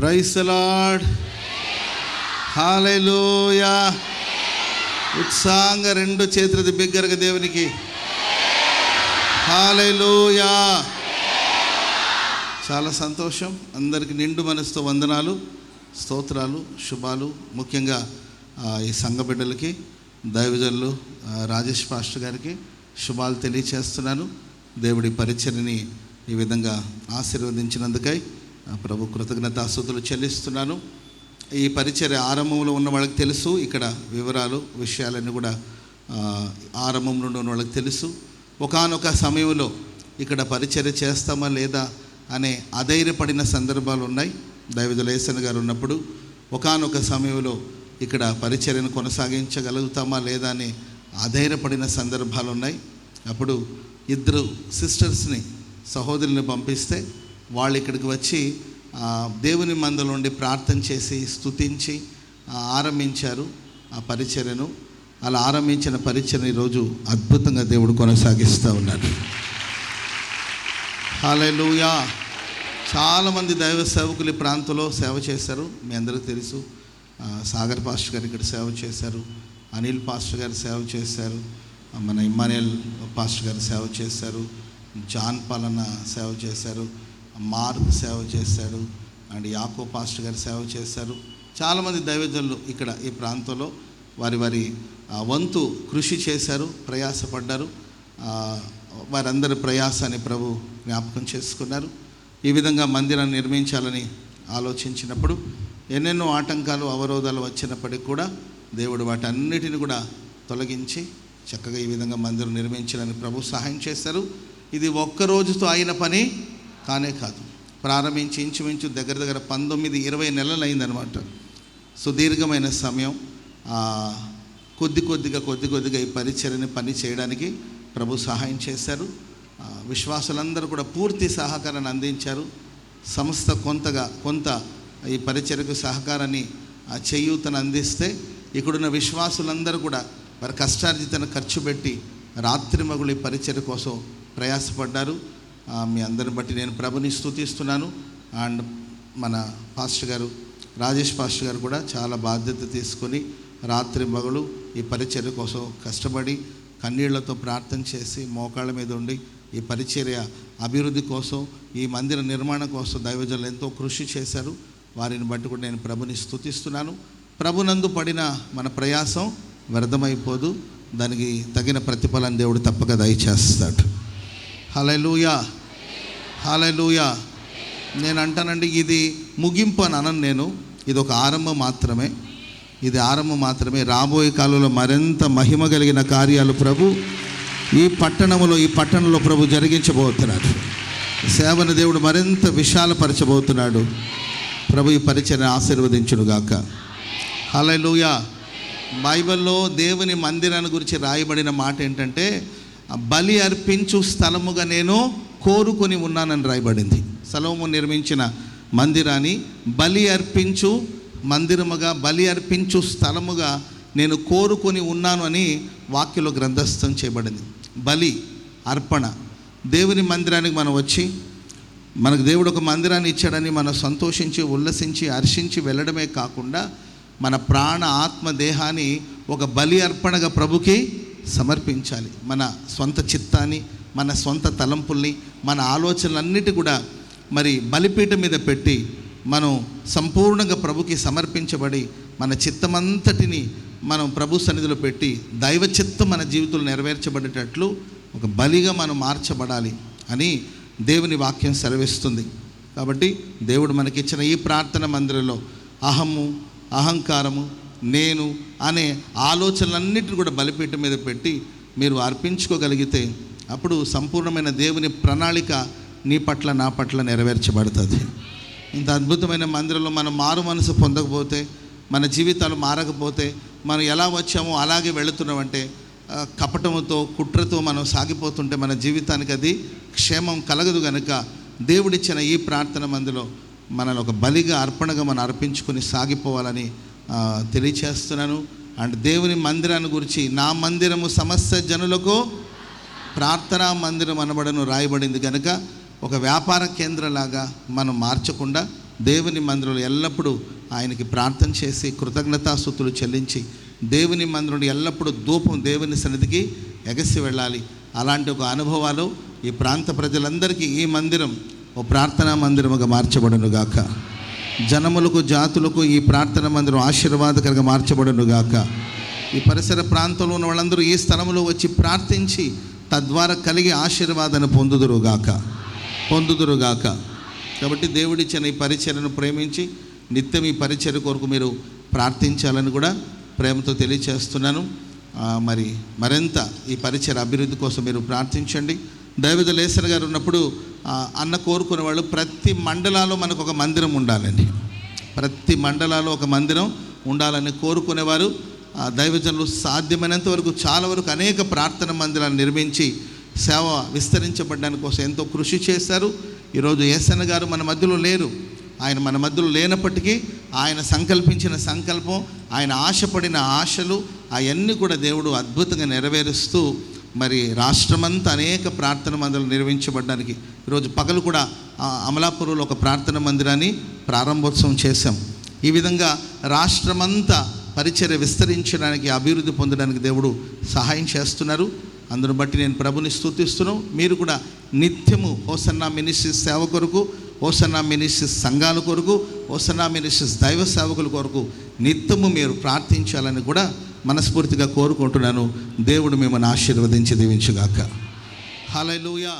ప్రైసలాడ్ హాలూయా ఉత్సాహంగా రెండు చేతులది బిగ్గరగా దేవునికి. హాలూయా చాలా సంతోషం. అందరికి నిండు మనసుతో వందనాలు స్తోత్రాలు శుభాలు. ముఖ్యంగా ఈ సంఘ బిడ్డలకి దైవజనులు రాజేష్ పాస్టర్ గారికి శుభాలు తెలియచేస్తున్నాను. దేవుడి పరిచయని ఈ విధంగా ఆశీర్వదించినందుకై ప్రభు ప్రభు కృతజ్ఞతాస్తుతులు చెల్లిస్తున్నాను. ఈ పరిచర్య ఆరంభంలో ఉన్న వాళ్ళకి తెలుసు ఇక్కడ వివరాలు విషయాలన్నీ కూడా ఆరంభం నుండి ఉన్న వాళ్ళకి తెలుసు. ఒకానొక సమయంలో ఇక్కడ పరిచర్య చేస్తామా లేదా అనే అధైర్యపడిన సందర్భాలు ఉన్నాయి. దైవజలేసన్ గారు ఉన్నప్పుడు ఒకానొక సమయంలో ఇక్కడ పరిచర్యను కొనసాగించగలుగుతామా లేదా అని అధైర్యపడిన సందర్భాలు ఉన్నాయి. అప్పుడు ఇద్దరు సిస్టర్స్ని సహోదరుని పంపిస్తే వాళ్ళు ఇక్కడికి వచ్చి దేవుని మందలు ఉండి ప్రార్థన చేసి స్తుతించి ఆరంభించారు ఆ పరిచర్యను. అలా ఆరంభించిన పరిచర్ని ఈరోజు అద్భుతంగా దేవుడు కొనసాగిస్తూ ఉన్నాడు. హాలూయా చాలామంది దైవ సేవకులు ఈ ప్రాంతంలో సేవ చేశారు. మీ అందరికీ తెలుసు సాగర్ పాస్టర్ గారు ఇక్కడ సేవ చేశారు అనిల్ పాస్టర్ గారు సేవ చేశారు మన ఇమ్మానియల్ పాస్టర్ గారు సేవ చేశారు జాన్ పాలన సేవ చేశారు మార్క్ సేవ చేశాడు. అండ్ యాకో పాస్టర్ గారు సేవ చేశారు. చాలామంది దైవజనులు ఇక్కడ ఈ ప్రాంతంలో వారి వారి వంతు కృషి చేశారు ప్రయాసపడ్డారు. వారందరి ప్రయాసాన్ని ప్రభు జ్ఞాపకం చేసుకున్నారు. ఈ విధంగా మందిరాన్ని నిర్మించాలని ఆలోచించినప్పుడు ఎన్నెన్నో ఆటంకాలు అవరోధాలు వచ్చినప్పటికీ కూడా దేవుడు వాటన్నిటిని కూడా తొలగించి చక్కగా ఈ విధంగా మందిరం నిర్మించాలని ప్రభు సహాయం చేశారు. ఇది ఒక్క రోజుతో అయిన పని. కానే కాదు. ప్రారంభించి ఇంచుమించు దగ్గర దగ్గర పంతొమ్మిది ఇరవై నెలలు అయిందనమాట సుదీర్ఘమైన సమయం. కొద్ది కొద్దిగా కొద్ది కొద్దిగా ఈ పరిచర్ని పని చేయడానికి ప్రభు సహాయం చేశారు. విశ్వాసులందరూ కూడా పూర్తి సహకారాన్ని అందించారు. సంస్థ కొంతగా కొంత ఈ పరిచర్కు సహకారాన్ని చేయూతను అందిస్తే ఇక్కడున్న విశ్వాసులందరూ కూడా వారి కష్టార్జితను ఖర్చు పెట్టి రాత్రి మగులు ఈ పరిచర్య కోసం ప్రయాసపడ్డారు. మీ అందరిని బట్టి నేను ప్రభుని స్తుతిస్తున్నాను అండ్ మన పాస్టర్ గారు రాజేష్ పాస్టర్ గారు కూడా చాలా బాధ్యత తీసుకొని రాత్రి మగలు ఈ పరిచర్య కోసం కష్టపడి కన్నీళ్ళతో ప్రార్థన చేసి మోకాళ్ళ మీద ఉండి ఈ పరిచర్య అభివృద్ధి కోసం ఈ మందిర నిర్మాణం కోసం దైవజనులు ఎంతో కృషి చేశారు. వారిని బట్టి కూడా నేను ప్రభుని స్తుతిస్తున్నాను ప్రభునందు పడిన మన ప్రయాసం వ్యర్థమైపోదు. దానికి తగిన ప్రతిఫలం దేవుడు తప్పక దయచేస్తాడు. హలో హలెలూయా నేను అంటానండి ఇది ముగింపు అని అనను నేను. ఇది ఒక ఆరంభం మాత్రమే. ఇది ఆరంభం మాత్రమే. రాబోయే కాలంలో మరింత మహిమ కలిగిన కార్యాలు ప్రభు ఈ పట్టణంలో ఈ పట్టణంలో ప్రభు జరిగించబోతున్నాడు. సేవను దేవుడు మరింత విశాలపరచబోతున్నాడు. ప్రభు ఈ పరిచయం ఆశీర్వదించునుగాక. హలెలూయా బైబిల్లో దేవుని మందిరాన్ని గురించి రాయబడిన మాట ఏంటంటే బలి అర్పించు స్థలముగా నేను కోరుకొని ఉన్నానని రాయబడింది. సలోము నిర్మించిన మందిరాన్ని బలి అర్పించు మందిరముగా బలి అర్పించు స్థలముగా నేను కోరుకొని ఉన్నాను అని వాక్యలో గ్రంథస్థం చేయబడింది. బలి అర్పణ. దేవుని మందిరానికి మనం వచ్చి మనకు దేవుడు ఒక మందిరాన్ని ఇచ్చాడని మనం సంతోషించి ఉల్లసించి హర్షించి వెళ్ళడమే కాకుండా మన ప్రాణ ఆత్మ దేహాన్ని ఒక బలి అర్పణగా ప్రభుకి సమర్పించాలి. మన సొంత చిత్తాన్ని మన సొంత తలంపుల్ని మన ఆలోచనలన్నిటి కూడా మరి బలిపీఠ మీద పెట్టి మనం సంపూర్ణంగా ప్రభుకి సమర్పించబడి మన చిత్తమంతటిని మనం ప్రభు సన్నిధిలో పెట్టి దైవ చిత్తం మన జీవితంలో నెరవేర్చబడేటట్లు ఒక బలిగా మనం మార్చబడాలి అని దేవుని వాక్యం సెలవిస్తుంది. కాబట్టి దేవుడు మనకిచ్చిన ఈ ప్రార్థన మందిరంలో అహము అహంకారము నేను అనే ఆలోచనలన్నింటిని కూడా బలిపీఠం మీద పెట్టి మీరు అర్పించుకోగలిగితే అప్పుడు సంపూర్ణమైన దేవుని ప్రణాళిక నీ పట్ల నా పట్ల నెరవేర్చబడుతుంది. ఇంత అద్భుతమైన మందిరంలో మనం మారు మనసు పొందకపోతే మన జీవితాలు మారకపోతే మనం ఎలా వచ్చామో అలాగే వెళుతున్నామంటే కపటముతో కుట్రతో మనం సాగిపోతుంటే మన జీవితానికి అది క్షేమం కలగదు గనుక దేవుడిచ్చిన ఈ ప్రార్థన మందులో మనల్ని ఒక బలిగా అర్పణగా మనం అర్పించుకొని సాగిపోవాలని తెలియచేస్తున్నాను. అండ్ దేవుని మందిరాన్ని గురించి నా మందిరము సమస్త జనులకు ప్రార్థనా మందిరం అనబడను రాయబడింది కనుక ఒక వ్యాపార కేంద్రంలాగా మనం మార్చకుండా దేవుని మందిరంలో ఎల్లప్పుడూ ఆయనకి ప్రార్థన చేసి కృతజ్ఞతాస్థుతులు చెల్లించి దేవుని మందిరం ఎల్లప్పుడూ ధూపం దేవుని సన్నిధికి ఎగసి వెళ్ళాలి. అలాంటి ఒక అనుభవాలు ఈ ప్రాంత ప్రజలందరికీ ఈ మందిరం ఓ ప్రార్థనా మందిరముగా మార్చబడును గాక జనములకు జాతులకు ఈ ప్రార్థన మందిరం ఆశీర్వాదకరంగా మార్చబడును గాక ఈ పరిసర ప్రాంతంలో ఉన్న వాళ్ళందరూ ఈ స్థలంలో వచ్చి ప్రార్థించి తద్వారా కలిగి ఆశీర్వాదాన్ని పొందుదురుగాక. పొందుదురుగాక. కాబట్టి దేవుడిచ్చిన ఈ పరిచయను ప్రేమించి నిత్యం ఈ పరిచయ కొరకు మీరు ప్రార్థించాలని కూడా ప్రేమతో తెలియచేస్తున్నాను. మరి మరింత ఈ పరిచయ అభివృద్ధి కోసం మీరు ప్రార్థించండి. దైవద లేసర్ గారు ఉన్నప్పుడు అన్న కోరుకునే వాళ్ళు ప్రతి మండలాలో మనకు ఒక మందిరం ఉండాలని ప్రతి మండలాలో ఒక మందిరం ఉండాలని కోరుకునేవారు. ఆ దైవజనులు సాధ్యమైనంత వరకు చాలా వరకు అనేక ప్రార్థన మందిరాలు నిర్మించి సేవ విస్తరించబడడానికి కోసం ఎంతో కృషి చేశారు. ఈరోజు ఏసన్న గారు మన మధ్యలో లేరు. ఆయన మన మధ్యలో లేనప్పటికీ ఆయన సంకల్పించిన సంకల్పం ఆయన ఆశపడిన ఆశలు అవన్నీ కూడా దేవుడు అద్భుతంగా నెరవేరుస్తూ మరి రాష్ట్రమంతా అనేక ప్రార్థన మందిరాలు నిర్వహించబడడానికి ఈరోజు పగలు కూడా అమలాపురంలో ఒక ప్రార్థన మందిరాన్ని ప్రారంభోత్సవం చేశాం. ఈ విధంగా రాష్ట్రమంతా పరిచర్య విస్తరించడానికి అభివృద్ధి పొందడానికి దేవుడు సహాయం చేస్తున్నారు. అందును బట్టి నేను ప్రభుని స్తుతిస్తున్నాను మీరు కూడా నిత్యము హోసన్నా మినిస్ట్రీస్ సేవ కొరకు హోసన్నా మినిస్ట్రీస్ సంఘాల కొరకు హోసన్నా మినిస్ట్రీస్ దైవ సేవకుల కొరకు నిత్యము మీరు ప్రార్థించాలని కూడా మనస్ఫూర్తిగా కోరుకుంటున్నాను. దేవుడు మిమ్మల్ని ఆశీర్వదించి దీవించుగాక. హల్లెలూయా.